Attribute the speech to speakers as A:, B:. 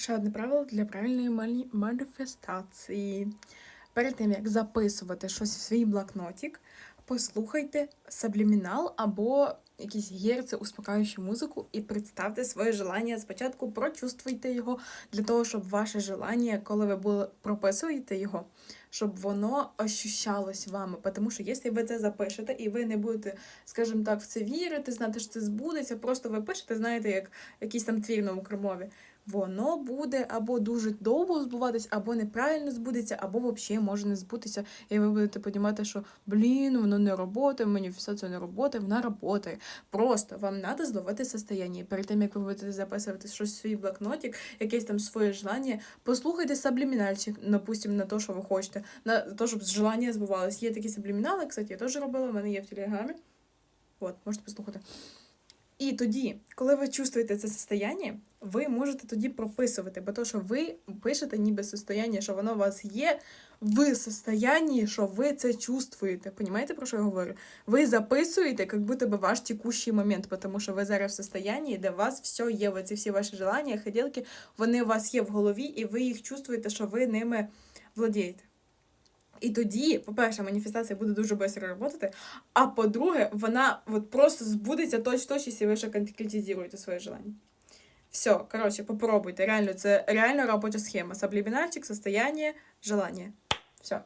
A: Ще одне правило для правильної маніфестації. Перед тим, як записувати щось в свій блокнотик, послухайте саблімінал або якісь герці, успокаюючу музику, і представте своє желання. Спочатку прочувствуйте його для того, щоб ваше желання, коли ви були, прописуєте його, щоб воно ощущалось вами. Тому що якщо ви це запишете і ви не будете, скажімо так, в це вірити, знати, що це збудеться, просто ви пишете, знаєте, як якийсь там твір на укромові. Воно буде або дуже довго збуватись, або неправильно збудеться, або взагалі може не збутися. І ви будете подумати, що блін, воно не роботає, маніфестація не роботає, вона роботає. Просто вам треба зловити состояння. Перед тим, як ви будете записувати щось в свій блокнотик, якесь там своє желання, послухайте саблімінальчик, допустим, на те, що ви хочете, на те, щоб желання збувалось. Є такі саблімінали, кстати, я теж робила, в мене є в телеграмі. От, можете послухати. І тоді, коли ви чувствуєте це состояння, ви можете тоді прописувати, бо то, що ви пишете ніби состояння, що воно у вас є в состоянні, що ви це чувствуєте. Понімаєте, про що я говорю? Ви записуєте, як будто би ваш текущий момент, тому що ви зараз в состоянні, де у вас все є, оці всі ваші желання, хотілки, вони у вас є в голові, і ви їх чувствуєте, що ви ними владієте. І тоді, по-перше, маніфестація буде дуже швидко працювати, а по-друге, вона от просто збудеться точ-точ, якщо ви ще конкретизуєте своє желання. Все, коротше, попробуйте. Реально, це реально робоча схема. Саблібінарчик, состояние, желання. Все.